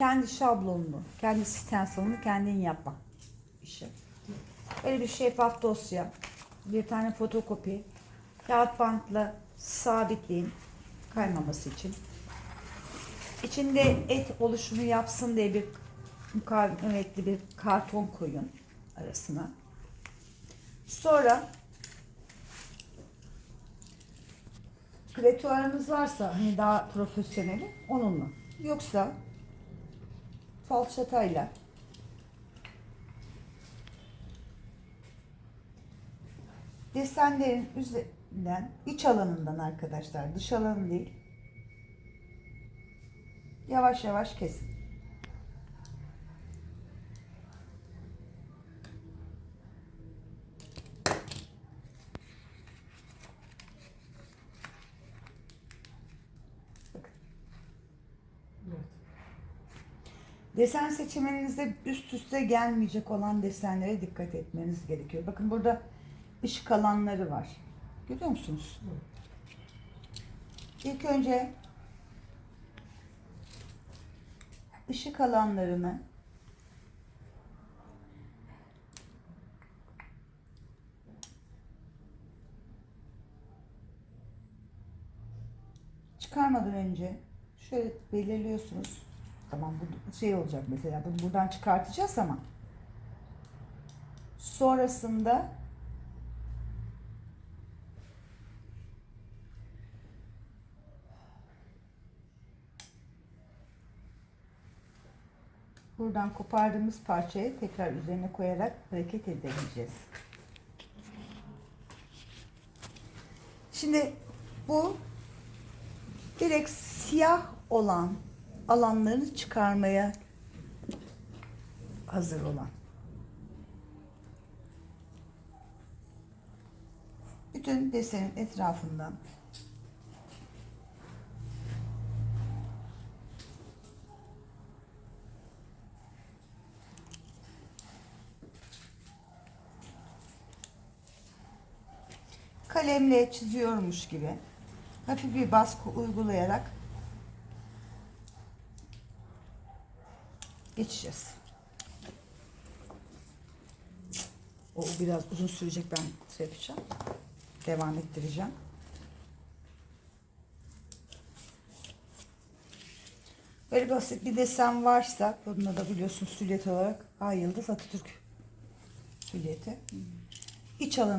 kendi şablonunu, kendi stencil'ını kendin yapma işi. Böyle bir şeffaf dosya, bir tane fotokopi, kağıt bantla sabitleyin kaymaması için. İçinde et oluşumu yapsın diye bir mukavemetli bir karton koyun arasına. Sonra Kretuarınız varsa hani daha profesyoneli onunla. Yoksa falçatayla desenlerin üzerinden iç alanından arkadaşlar dış alanı değil yavaş yavaş kesin. Desen seçiminizde üst üste gelmeyecek olan desenlere dikkat etmeniz gerekiyor. Bakın burada ışık alanları var. Görüyor musunuz? İlk önce ışık alanlarını çıkarmadan önce şöyle belirliyorsunuz. Tamam bu şey olacak mesela bunu buradan çıkartacağız ama sonrasında buradan kopardığımız parçayı tekrar üzerine koyarak hareket edebileceğiz. Şimdi bu direkt siyah olan alanlarını çıkarmaya hazır olan. Bütün desenin etrafından kalemle çiziyormuş gibi hafif bir baskı uygulayarak geçeceğiz. O biraz uzun sürecek ben şey yapacağım. Devam ettireceğim. Böyle basit bir desen varsa, bununla da biliyorsun süliyet olarak Ay Yıldız Atatürk süliyeti. İç alanı